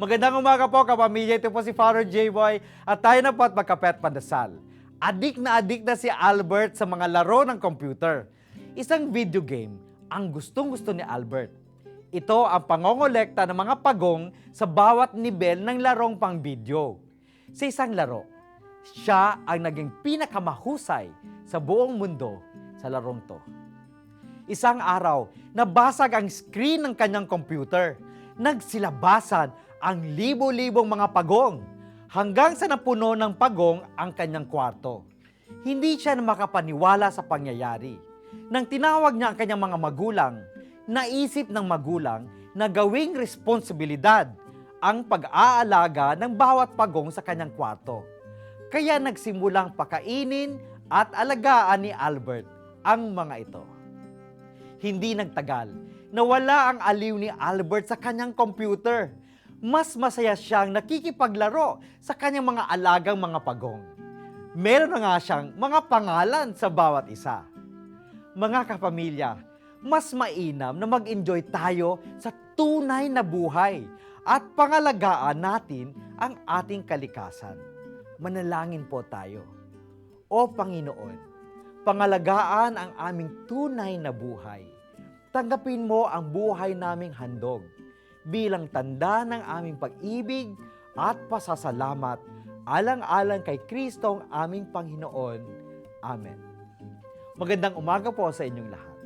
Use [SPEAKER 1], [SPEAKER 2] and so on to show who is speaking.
[SPEAKER 1] Magandang umaga po kapamilya. Ito po si Father J-Boy at tayo na po at magkapet pandasal. Adik na adik na si Albert sa mga laro ng computer. Isang video game ang gustong-gusto ni Albert. Ito ang pangongolekta ng mga pagong sa bawat nivel ng larong pang video. Sa isang laro, siya ang naging pinakamahusay sa buong mundo sa larong to. Isang araw, nabasag ang screen ng kanyang computer. Nagsilabasan ang libo-libong mga pagong hanggang sa napuno ng pagong ang kanyang kwarto. Hindi siya makapaniwala sa pangyayari. Nang tinawag niya ang kanyang mga magulang, naisip ng magulang na gawing responsibilidad ang pag-aalaga ng bawat pagong sa kanyang kwarto. Kaya nagsimulang pakainin at alagaan ni Albert ang mga ito. Hindi nagtagal, nawala ang aliw ni Albert sa kanyang computer. Mas masaya siyang nakikipaglaro sa kanyang mga alagang mga pagong. Meron na nga siyang mga pangalan sa bawat isa. Mga kapamilya, mas mainam na mag-enjoy tayo sa tunay na buhay at pangalagaan natin ang ating kalikasan. Manalangin po tayo. O Panginoon, pangalagaan ang aming tunay na buhay. Tanggapin mo ang buhay naming handog bilang tanda ng aming pag-ibig at pasasalamat alang-alang kay Kristo ang aming Panginoon. Amen. Magandang umaga po sa inyong lahat.